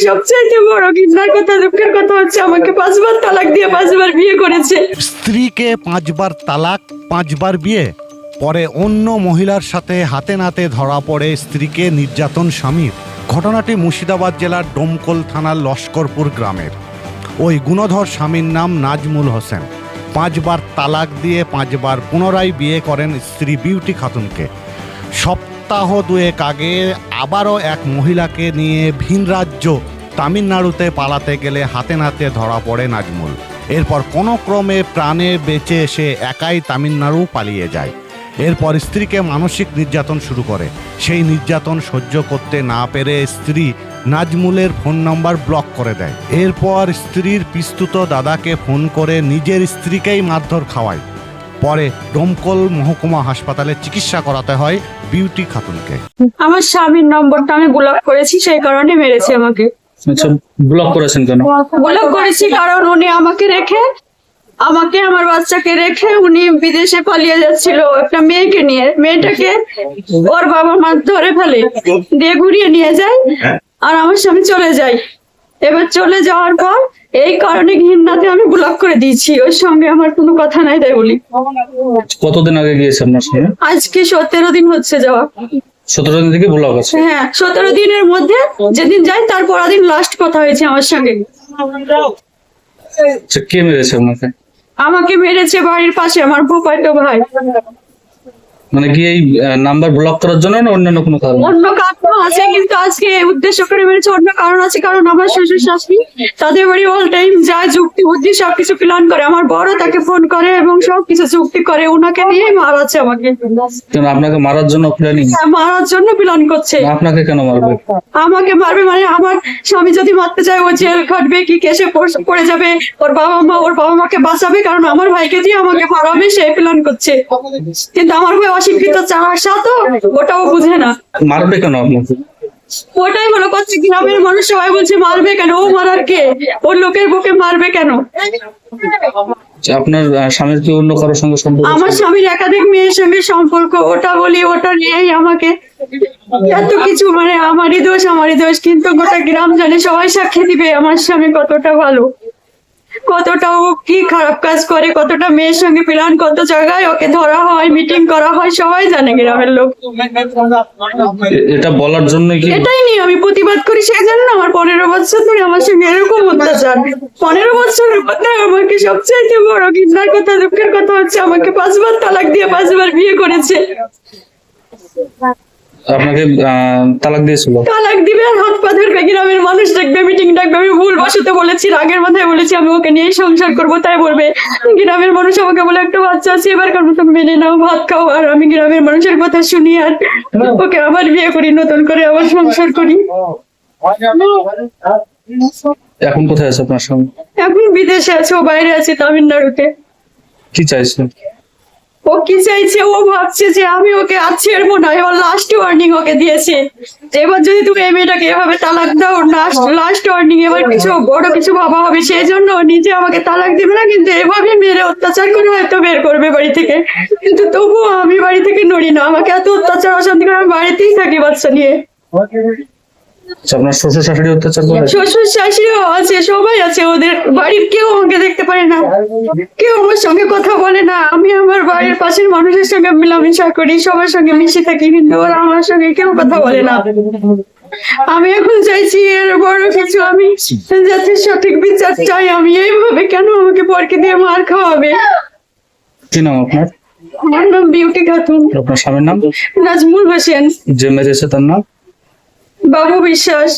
সবচাইতে বড় কথা, দুঃখের কথা হচ্ছে আমাকে পাঁচবার তালাক দিয়ে পাঁচবার বিয়ে করেছে। স্ত্রীকে পাঁচবার তালাক, পাঁচবার বিয়ে, পরে অন্য মহিলার সাথে হাতে নাতে ধরা পড়ে স্ত্রীকে নির্যাতন স্বামীর। ঘটনাটি মুর্শিদাবাদ জেলার ডোমকল থানার লস্করপুর গ্রামের। ওই গুণধর স্বামীর নাম নাজমুল হোসেন। পাঁচবার তালাক দিয়ে পাঁচবার পুনরায় বিয়ে করেন স্ত্রী বিউটি খাতুনকে। দুয়েক আগে আবারও এক মহিলাকে নিয়ে ভিন রাজ্য তামিলনাড়ুতে পালাতে গেলে হাতে নাতে ধরা পড়ে নাজমুল। এরপর কোনো ক্রমে প্রাণে বেঁচে এসে একাই তামিলনাড়ু পালিয়ে যায়। এরপর স্ত্রীকে মানসিক নির্যাতন শুরু করে। সেই নির্যাতন সহ্য করতে না পেরে স্ত্রী নাজমুলের ফোন নাম্বার ব্লক করে দেয়। এরপর স্ত্রীর পিস্তুত দাদাকে ফোন করে নিজের স্ত্রীকেই মারধর খাওয়ায়। পরে ডোমকল মহকুমা হাসপাতালে চিকিৎসা করাতে হয় বিউটি খাতুনকে। আমার স্বামীর নম্বরটা আমি ব্লক করেছি সেই কারণে মেরেছে আমাকে। আচ্ছা ব্লক করেছেন কেন? ব্লক করেছি কারণ উনি আমাকে রেখে আমাকে আমার বাচ্চাকে রেখে উনি বিদেশে পালিয়ে যাচ্ছিল। একটা মেয়েকে নিয়ে মেয়েটাকে ওর বাবা মা ধরে ফেলে দিয়ে ঘুরিয়ে নিয়ে যায় আর আমার স্বামী চলে যায়। এবার চলে যাওয়ার পর এই কারণে ঘৃণাতে আমি ব্লক করে দিয়েছি। ওর সঙ্গে আমার কোনো কথা নাই তাই বলি। কতদিন আগে গিয়েছে আপনার সঙ্গে? আজকে সতেরো দিন হচ্ছে যাওয়া। সতেরো দিন থেকে ব্লক আছে? হ্যাঁ সতেরো দিনের মধ্যে যেদিন যাই তার পরের দিন লাস্ট কথা হয়েছে আমার সঙ্গে। আচ্ছা কে মেরেছে আপনাকে? আমাকে মেরেছে বাড়ির পাশে আমার ভোপাইতো ভাই। মানে কি এই নাম্বার ব্লক করার জন্য না অন্যান্য কোনো কারণ? অন্য কারণ আছে কিন্তু আজকে উদ্দেশ্য করে মেরেছে অন্য কারণ আছে কারণ আমার শ্বশুর শাশুড়ি তাদের বাড়ি অল টাইম যা যুক্তি বুদ্ধি সবকিছু প্ল্যান করে। আমার বড় তাকে ফোন করে এবং সবকিছু যুক্তি করে ওনাকে নিয়েই মারাচ্ছে আমাকে। কেন আপনাকে মারার জন্য প্ল্যানিং হ্যাঁ, মারার জন্য প্ল্যান করছে। আপনাকে কেন মারবে? আমাকে মারবে মানে আমার স্বামী যদি মারতে চায় ও জেল খাটবে কি কেসে পড়ে যাবে ওর বাবা মা ওর বাবা মাকে বাঁচাবে কারণ আমার ভাইকে দিয়ে আমাকে মারাবে সে প্ল্যান করছে। কিন্তু আমার ভাই তো ওটাও বুঝে না। মারবে কেন আপনাকে ওটাই করছে গ্রামের মানুষ সবাই বলছে মারবে কেন? ও মারার কে? ওর লোকের বুকে মারবে কেন? আপনার স্বামীর কি অন্য কারোর সঙ্গে সম্পর্ক আমার স্বামীর একাধিক মেয়ের সঙ্গে সম্পর্ক ওটা বলি ওটা নিয়েই আমাকে এত কিছু মানে আমারই দোষ আমারই দোষ কিন্তু গোটা গ্রাম জানে সবাই সাক্ষী দিবে আমার স্বামী কতটা ভালো। কতটা ও কি খারাপ কাজ করে কতটা মেয়ের সঙ্গে প্ল্যান কত জায়গায় ওকে ধরা হয় মিটিং করা হয় সবাই জানে গ্রামের লোক। এটা বলার জন্য কি এটাই নিয়ে আমি প্রতিবাদ করি সেই জন্য না আমার পনেরো বছর ধরে আমার সঙ্গে এরকম অত্যাচার। পনেরো বছরের মধ্যে আমাকে সবচাইতে বড় ঘৃণার কথা দুঃখের কথা হচ্ছে আমাকে পাঁচবার তালাক দিয়ে পাঁচবার বিয়ে করেছে। আপনাকে তালাক দিয়েছিল? তালাক দিবে আর হাত পা ধরবে গ্রামের মানুষ দেখবে মিটিং ডাকবে আমি ভুল বসতে বলেছি রাগের মাথায় বলেছি আমি ওকে নিয়ে সংসার করব তাই বলবে। গ্রামের মানুষ আমাকে বলে একটা বাচ্চা আছে এবার কারণ তো মেনে নাও ভাত খাও। আর আমি গ্রামের মানুষের কথা শুনি আর ওকে আবার বিয়ে করি নতুন করে আবার সংসার করি। এখন কোথায় আছে আপনার স্বামী এখন বিদেশে আছে ও বাইরে আছে তামিলনাড়ুতে। কি চাইছে ও কি চাইছে, ও ভাবছে যে আমি ওকে আর ছেড়বো না। এবার লাস্ট ওয়ার্নিং ওকে দিয়েছে। এবার যদি তুমি এই মেয়েটাকে এভাবে তালাক দাও লাস্ট লাস্ট ওয়ার্নিং এবার কিছু বড় কিছু ভাবা হবে সেই জন্য নিজে আমাকে তালাক দিবে না, কিন্তু এভাবে মেরে অত্যাচার করে হয়তো বের করবে বাড়ি থেকে। কিন্তু তবুও আমি বাড়ি থেকে নড়ি না। আমাকে এত অত্যাচার, অশান্তি করে আমি বাড়িতেই থাকি বাচ্চা নিয়ে। আপনার শ্বশুর শাশুড়ি অত্যাচার করে? শ্বশুর আছে সবাই আছে ওদের বাড়ির কেউ আমাকে দেখতে পারে না। কেউ আমার সঙ্গে কথা বলে না। আমি আমার বাড়ির পাশের মানুষের সঙ্গে মেলামেশা করি সবার সঙ্গে মিশে থাকি কিন্তু ওরা আমার সঙ্গে কেউ কথা বলে না। আমি এখন চাইছি এর বড় কিছু আমি যাতে সঠিক বিচার চাই আমি এইভাবে কেন আমাকে পরকে দিয়ে মার খাওয়াবে? কি নাম আপনার? আমার নাম বিউটি খাতুন। আপনার স্বামীর নাম? নাজমুল হোসেন। যে মেরেছে তার নাম? বাবু বিশ্বাস